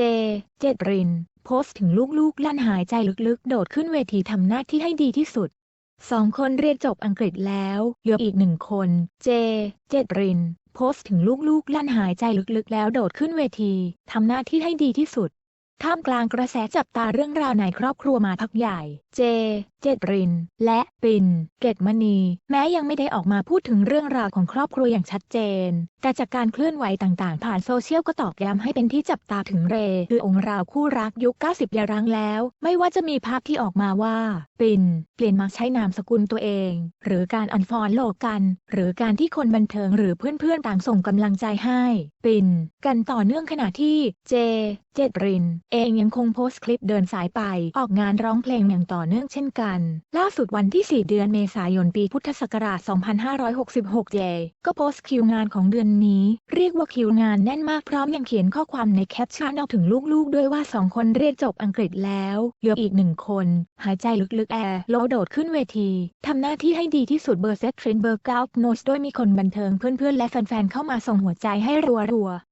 เจ เจตริน โพสต์ถึงลูกๆลั่นหายใจลึกๆ โดดขึ้นเวทีทำหน้าที่ให้ดีที่สุดสองคนเรียนจบอังกฤษแล้ว เหลืออีกหนึ่งคน เจ เจตริน โพสต์ถึงลูกๆลั่นหายใจลึกๆ แล้วโดดขึ้นเวทีทำหน้าที่ให้ดีที่สุด ท่ามกลางกระแสจับตาเรื่องราวในครอบครัวมาพักใหญ่ เจเจตริน และปินเกตมณี แม้ยังไม่ได้ออกมาพูดถึงเรื่องราวของครอบครัวอย่างชัดเจน แต่จากการเคลื่อนไหวต่างๆ ผ่านโซเชียลก็ตอกย้ำให้เป็นที่จับตาถึงเร คือองค์ราวคู่รักยุค 90ยารังแล้ว ไม่ว่าจะมีภาพที่ออกมาว่า ปินเปลี่ยนมาใช้นามสกุลตัวเอง หรือการอันฟอนโลกัน หรือการที่คนบันเทิงหรือเพื่อนๆต่างส่งกำลังใจให้ ปินกันต่อเนื่องขณะที่เจเจตริน เองยังคงโพสต์คลิปเดินสายไปออกงานร้องเพลงอย่างต่อเนื่องเช่นกันล่าสุดวันที่ 4 เดือนเมษายนปีพุทธศักราช 2566เจก็โพสต์คิวงานของเดือนนี้ เรียกว่าคิวงานแน่นมากพร้อมยังเขียนข้อความในแคปชั่นเอาถึงลูกๆ ด้วยว่าสองคนเรียนจบอังกฤษแล้ว เหลืออีกหนึ่งคน หายใจลึกๆ แอร์โลโดดขึ้นเวทีทำหน้าที่ให้ดีที่สุดเบอร์เซตเทรนเบอร์เก้าโนสโดยมีคนบันเทิงเพื่อนๆ และแฟนๆ เข้ามาส่งหัวใจให้รัวๆ